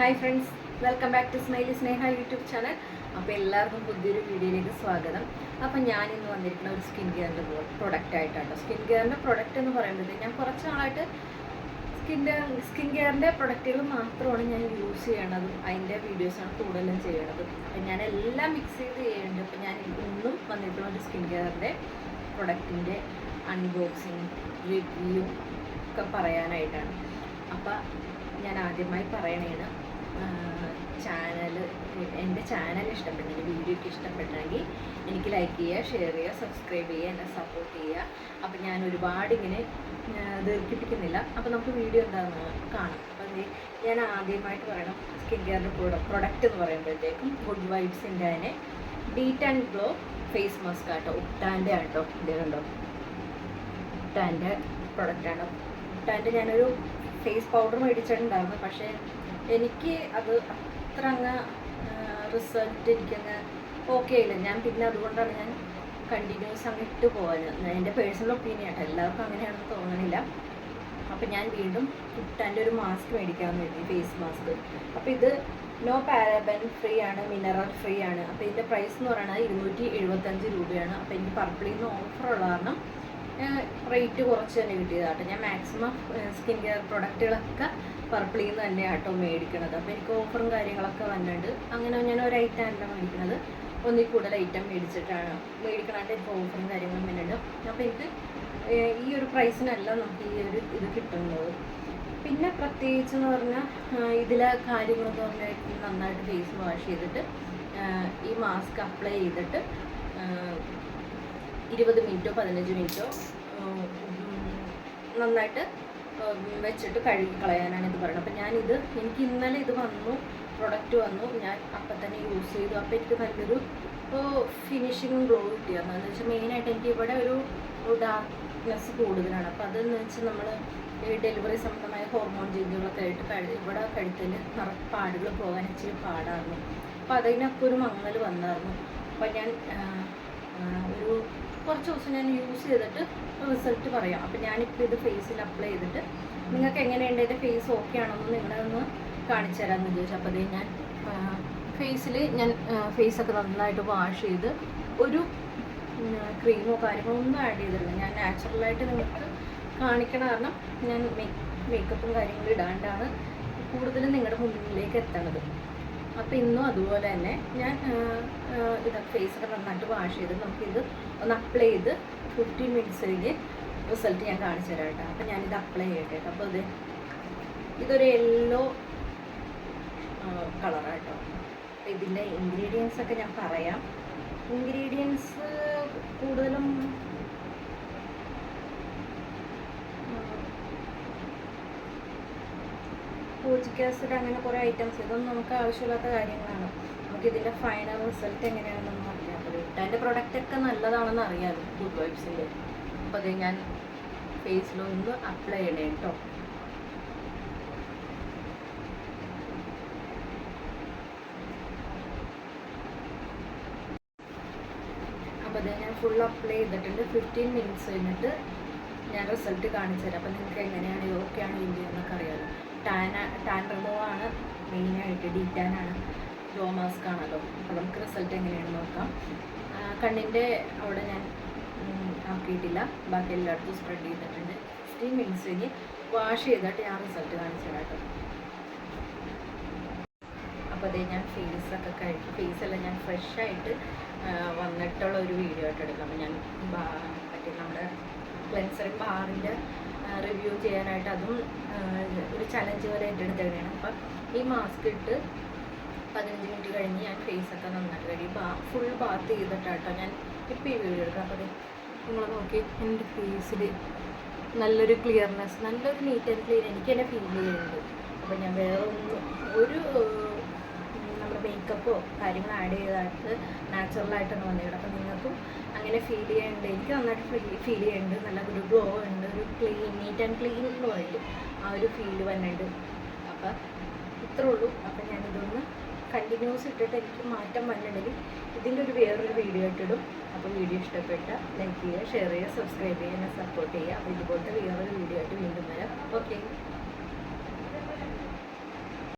Hi friends welcome back to smiley Sneha YouTube channel അപ്പോൾ എല്ലാവർക്കും പുതിയൊരു വീഡിയോയിലേക്ക് സ്വാഗതം. അപ്പോൾ ഞാൻ ഇന്ന് വന്നിരിക്കുന്ന ഒരു സ്കിൻ കെയറിന്റെ പ്രൊഡക്റ്റ് ആയിട്ടാണ്. സ്കിൻ കെയറിന്റെ പ്രൊഡക്റ്റ് എന്ന് പറയുമ്പോഴത്തേക്ക് ഞാൻ കുറച്ച് നാളായിട്ട് സ്കിൻ സ്കിൻ കെയറിന്റെ പ്രൊഡക്റ്റുകൾ മാത്രമാണ് ഞാൻ യൂസ് ചെയ്യണതും. അതിന്റെ വീഡിയോസാണ് കൂടുതലും ചെയ്യണത്. അപ്പം ഞാൻ എല്ലാം മിക്സ് ചെയ്ത് ചെയ്യുന്നുണ്ട്. അപ്പം ഞാൻ ഇന്നും വന്നിട്ടുള്ള ഒരു സ്കിൻ കെയറിന്റെ പ്രൊഡക്റ്റിന്റെ അൺബോക്സിങ് റിവ്യൂ ഒക്കെ പറയാനായിട്ടാണ്. അപ്പം ഞാൻ ആദ്യമായി പറയണേണ് ചാനൽ എന്റെ ചാനൽ ഇഷ്ടപ്പെട്ടെങ്കിൽ വീഡിയോയ്ക്ക് ഇഷ്ടപ്പെട്ടെങ്കിൽ എനിക്ക് ലൈക്ക് ചെയ്യുക ഷെയർ ചെയ്യുക സബ്സ്ക്രൈബ് ചെയ്യുക എന്നെ സപ്പോർട്ട് ചെയ്യുക. അപ്പം ഞാൻ ഒരുപാട് ഇങ്ങനെ ദീർഘിപ്പിക്കുന്നില്ല അപ്പം നമുക്ക് വീഡിയോ എന്താണെന്ന് കാണാം. അപ്പം ഞാൻ ആദ്യമായിട്ട് പറയണം സ്കിൻ കെയറിന്റെ പ്രൊഡക്റ്റ് എന്ന് പറയുമ്പോഴത്തേക്കും ഗുഡ് വൈബ്സിന്റെ തന്നെ. ഡീറ്റ് ആൻഡ് ഗ്ലോ ഫേസ് മാസ്ക് ആട്ടോ. ഉട്ടാന്റെ ആട്ടോ. ഇത് കണ്ടോ? ഉട്ടാന്റെ പ്രൊഡക്റ്റാണ് ഉട്ടാന്റെ ഞാനൊരു ഫേസ് പൗഡർ മേടിച്ചിട്ടുണ്ടായിരുന്നു. പക്ഷേ എനിക്ക് അത് അത്ര അങ്ങ് റിസൾട്ട് എനിക്കങ്ങ് ഓക്കെ ആയില്ല. ഞാൻ പിന്നെ അതുകൊണ്ടാണ് ഞാൻ കണ്ടിന്യൂസ് അങ്ങ് ഇട്ട് പോകാൻ എന്റെ പേഴ്സണൽ ഒപ്പീനിയൻ ആട്ടോ. എല്ലാവർക്കും അങ്ങനെയാണെന്ന് തോന്നണില്ല. അപ്പം ഞാൻ വീണ്ടും കുട്ടാന്റെ ഒരു മാസ്ക് മേടിക്കാമെന്ന് കരുതി. ഫേസ് മാസ്ക് അപ്പോൾ ഇത് നോ പാരബൻ ഫ്രീ ആണ് മിനറൽ ഫ്രീ ആണ്. അപ്പോൾ ഇതിന്റെ പ്രൈസ് എന്ന് പറയുന്നത് ഇരുന്നൂറ്റി എഴുപത്തഞ്ച് രൂപയാണ്. അപ്പോൾ എനിക്ക് പർപ്പിളിൽ നിന്ന് ഓഫർ ഉള്ള കാരണം റേറ്റ് കുറച്ച് തന്നെ കിട്ടിയതാട്ടോ. ഞാൻ മാക്സിമം സ്കിൻ കെയർ പ്രൊഡക്റ്റുകളൊക്കെ പർപ്പിളിൽ നിന്ന് തന്നെ ആട്ടോ മേടിക്കണത്. അപ്പോൾ എനിക്ക് ഓഫറും കാര്യങ്ങളൊക്കെ വന്നിട്ടുണ്ട്. അങ്ങനെ ഞാൻ ഒരു ഐറ്റം അല്ല മേടിക്കണത്. ഒന്നിൽ കൂടുതൽ ഐറ്റം മേടിച്ചിട്ടാണ് മേടിക്കണാണ്ട് എനിക്ക് ഓഫറും കാര്യങ്ങളും വരുന്നുണ്ട് അപ്പോൾ എനിക്ക് ഈ ഒരു പ്രൈസിനല്ല നമുക്ക് ഈ ഒരു ഇത് കിട്ടുന്നത്. പിന്നെ പ്രത്യേകിച്ച് എന്ന് പറഞ്ഞാൽ ഇതിലെ കാര്യങ്ങളെന്ന് പറഞ്ഞാൽ നന്നായിട്ട് ഫേസ് വാഷ് ചെയ്തിട്ട് ഈ മാസ്ക് അപ്ലൈ ചെയ്തിട്ട് ഇരുപത് മിനിറ്റോ പതിനഞ്ച് മിനിറ്റോ നന്നായിട്ട് വെച്ചിട്ട് കഴുകി കളയാനാണ് ഇത് പറയുന്നത്. അപ്പം ഞാനിത് എനിക്ക് ഇന്നലെ ഇത് വന്നു പ്രൊഡക്റ്റ് വന്നു ഞാൻ അപ്പം തന്നെ യൂസ് ചെയ്തു. അപ്പം എനിക്ക് നല്ലൊരു ഫിനിഷിങ്ങും ഗ്ലോ കിട്ടിയായിരുന്നു. എന്ന് വെച്ചാൽ മെയിനായിട്ട് എനിക്ക് ഇവിടെ ഒരു ഡാർക്ക്നെസ് കൂടുതലാണ്. അപ്പം അതെന്ന് വെച്ചാൽ നമ്മൾ ഈ ഡെലിവറി സംബന്ധമായ ഹോർമോൺ ചേഞ്ചുകളൊക്കെ ആയിട്ട് കഴി ഇവിടെ കഴുത്തിൽ നിറ പാടുകൾ പോകാൻ ഇച്ചിരി പാടായിരുന്നു. അപ്പം അതിനൊക്കെ ഒരു മങ്ങൽ വന്നായിരുന്നു. അപ്പം ഞാൻ ഒരു കുറച്ച് ദിവസം ഞാൻ യൂസ് ചെയ്തിട്ട് റിസൾട്ട് പറയാം. അപ്പം ഞാനിപ്പോൾ ഇത് ഫേസിൽ അപ്ലൈ ചെയ്തിട്ട് നിങ്ങൾക്ക് എങ്ങനെയുണ്ട് എന്റെ ഫേസ് ഓക്കെ ആണെന്ന് നിങ്ങളെ ഒന്ന് കാണിച്ചു തരാമെന്ന് ചോദിച്ചു അപ്പോൾ അതേ ഞാൻ ഫേസിൽ ഞാൻ ഫേസൊക്കെ നന്നായിട്ട് വാഷ് ചെയ്ത് ഒരു ക്രീമോ കാര്യങ്ങളോ ഒന്നും ആഡ് ചെയ്തിട്ടില്ല. ഞാൻ നാച്ചുറലായിട്ട് നിങ്ങൾക്ക് കാണിക്കണ കാരണം ഞാൻ മേക്കപ്പും കാര്യങ്ങളും ഇടാണ്ടാണ് കൂടുതലും നിങ്ങളുടെ മുന്നിലേക്ക് എത്തണത്. അപ്പോൾ ഇന്നും അതുപോലെ തന്നെ ഞാൻ ഇത് ഫേസൊക്കെ നന്നായിട്ട് വാഷ് ചെയ്ത് നമുക്കിത് ഒന്ന് അപ്ലൈ ചെയ്ത് ഫിഫ്റ്റീൻ മിനിറ്റ്സ് കഴിഞ്ഞ് റിസൾട്ട് ഞാൻ കാണിച്ചു തരാം കേട്ടോ. അപ്പോൾ ഞാനിത് അപ്ലൈ ചെയ്യട്ടെ കേട്ടോ. അപ്പോൾ ഇത് ഇതൊരു യെല്ലോ കളറാട്ടോ അപ്പോൾ ഇതിന്റെ ഇൻഗ്രീഡിയൻസ് ഒക്കെ ഞാൻ പറയാം. ഇൻഗ്രീഡിയൻസ് കൂടുതലും പൂജിക് ആസിഡ് അങ്ങനെ കുറേ ഐറ്റംസ് ഇതൊന്നും നമുക്ക് ആവശ്യമില്ലാത്ത കാര്യങ്ങളാണ്. നമുക്ക് ഇതിന്റെ ഫൈനൽ റിസൾട്ട് എങ്ങനെയാണെന്നൊന്നും അറിയാം അപ്പോൾ എന്റെ പ്രൊഡക്റ്റ് ഒക്കെ നല്ലതാണെന്ന് അറിയാമല്ലോ ഗുഡ് വൈബ്സിന്റെ അപ്പോൾ അത് ഞാൻ ഫേസിലൊന്ന് അപ്ലൈ ചെയ്യണേ കേട്ടോ അപ്പോൾ അത് ഞാൻ ഫുൾ അപ്ലൈ ചെയ്തിട്ടുണ്ട്. ഫിഫ്റ്റീൻ മിനിറ്റ്സ് കഴിഞ്ഞിട്ട് ഞാൻ റിസൾട്ട് കാണിച്ചു തരാം അപ്പോൾ നിങ്ങൾക്ക് എങ്ങനെയാണ് ഓക്കെ ആണോ എന്നൊക്കെ അറിയാമല്ലോ ടാൻ ടാൻ റിമൂവ് ആണ് മെയിനായിട്ട് ഡി ടാൻ ആണ്. ഗ്ലോ മാസ്ക് ആണല്ലോ. അപ്പോൾ നമുക്ക് റിസൾട്ട് എങ്ങനെയാണെന്ന് നോക്കാം. കണ്ണിന്റെ അവിടെ ഞാൻ ആക്കിയിട്ടില്ല. ബാക്കി എല്ലായിടത്തും സ്പ്രെഡ് ചെയ്തിട്ടുണ്ട്. മിനിറ്റ്സ് ഇനി വാഷ് ചെയ്തിട്ട് ഞാൻ റിസൾട്ട് കാണിച്ചു തരാം അപ്പോൾ അതേ ഞാൻ ഫേസൊക്കെ കഴുകി ഫേസെല്ലാം ഞാൻ ഫ്രഷ് ആയിട്ട് വന്നിട്ടുള്ള ഒരു വീഡിയോ ആയിട്ട് എടുക്കാം. ഞാൻ മറ്റേ നമ്മുടെ ക്ലെൻസറിങ് ആറിന്റെ റിവ്യൂ ചെയ്യാനായിട്ട് അതും ഒരു ചലഞ്ച് പോലെ ഏറ്റെടുത്തതാണ് അപ്പം ഈ മാസ്ക് ഇട്ട് പതിനഞ്ച് മിനിറ്റ് കഴിഞ്ഞ് ഞാൻ ഫേസൊക്കെ നന്നായിട്ട് കഴിയും ബാ ഫുൾ ബാത്ത് ചെയ്തിട്ടാട്ടോ ഞാൻ ഇപ്പോൾ ഈ വീഡിയോ എടുക്കാം അപ്പോൾ നിങ്ങൾ നോക്കി എന്റെ ഫേസിൽ നല്ലൊരു ക്ലിയർനെസ് നല്ലൊരു നീറ്റ് ആൻഡ് ക്ലീൻ എനിക്ക് തന്നെ ഫീൽ ചെയ്യുന്നുണ്ട്. അപ്പം ഞാൻ വേറെ ഒന്നും ഒരു മേക്കപ്പോ കാര്യങ്ങൾ ആഡ് ചെയ്തായിട്ട് നാച്ചുറലായിട്ടാണ് വന്നിട്ട് അപ്പം നിങ്ങൾക്കും അങ്ങനെ ഫീൽ ചെയ്യുന്നുണ്ട് എനിക്ക് നന്നായിട്ട് ഫീൽ ചെയ്യുന്നുണ്ട് നല്ല ഒരു ഗ്ലോ ഉണ്ട് ഒരു clean neat and clean glow ഉണ്ട്. ആ ഒരു ഫീൽ വന്നിട്ടുണ്ട്. അപ്പം ഇത്രേ ഉള്ളൂ. അപ്പം ഞാനിതൊന്ന് കണ്ടിന്യൂസ് ഇട്ടിട്ട് എനിക്ക് മാറ്റം വന്നിട്ടുണ്ടെങ്കിൽ ഇതിന്റെ ഒരു വേറൊരു വീഡിയോ ഇട്ടിടും അപ്പോൾ വീഡിയോ ഇഷ്ടപ്പെട്ട ലൈക്ക് ചെയ്യുക ഷെയർ ചെയ്യുക സബ്സ്ക്രൈബ് ചെയ്യുക എന്നെ സപ്പോർട്ട് ചെയ്യുക. അപ്പോൾ ഇതുപോലത്തെ വേറൊരു വീഡിയോ ആയിട്ട് വീണ്ടും വരാം. ഓക്കെ